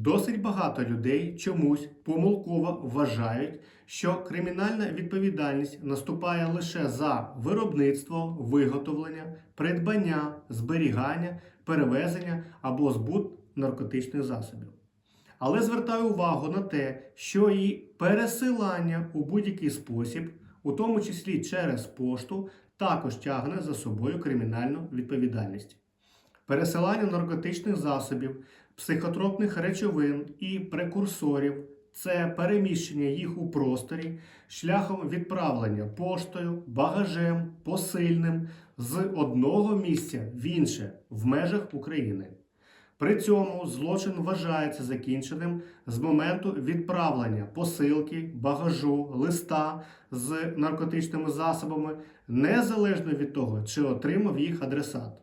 Досить багато людей чомусь помилково вважають, що кримінальна відповідальність наступає лише за виробництво, виготовлення, придбання, зберігання, перевезення або збут наркотичних засобів. Але звертаю увагу на те, що і пересилання у будь-який спосіб, у тому числі через пошту, також тягне за собою кримінальну відповідальність. Пересилання наркотичних засобів, психотропних речовин і прекурсорів це переміщення їх у просторі шляхом відправлення поштою, багажем, посильним з одного місця в інше в межах України. При цьому злочин вважається закінченим з моменту відправлення посилки, багажу, листа з наркотичними засобами, незалежно від того, чи отримав їх адресат.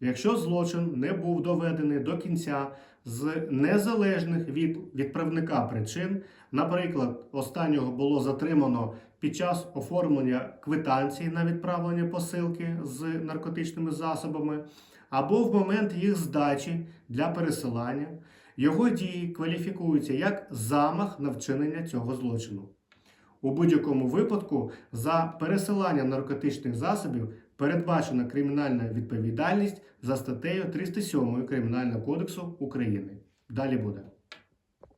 Якщо злочин не був доведений до кінця з незалежних від відправника причин, наприклад, останнього було затримано під час оформлення квитанції на відправлення посилки з наркотичними засобами, або в момент їх здачі для пересилання, його дії кваліфікуються як замах на вчинення цього злочину. У будь-якому випадку за пересилання наркотичних засобів передбачена кримінальна відповідальність за статтею 307 Кримінального кодексу України. Далі буде.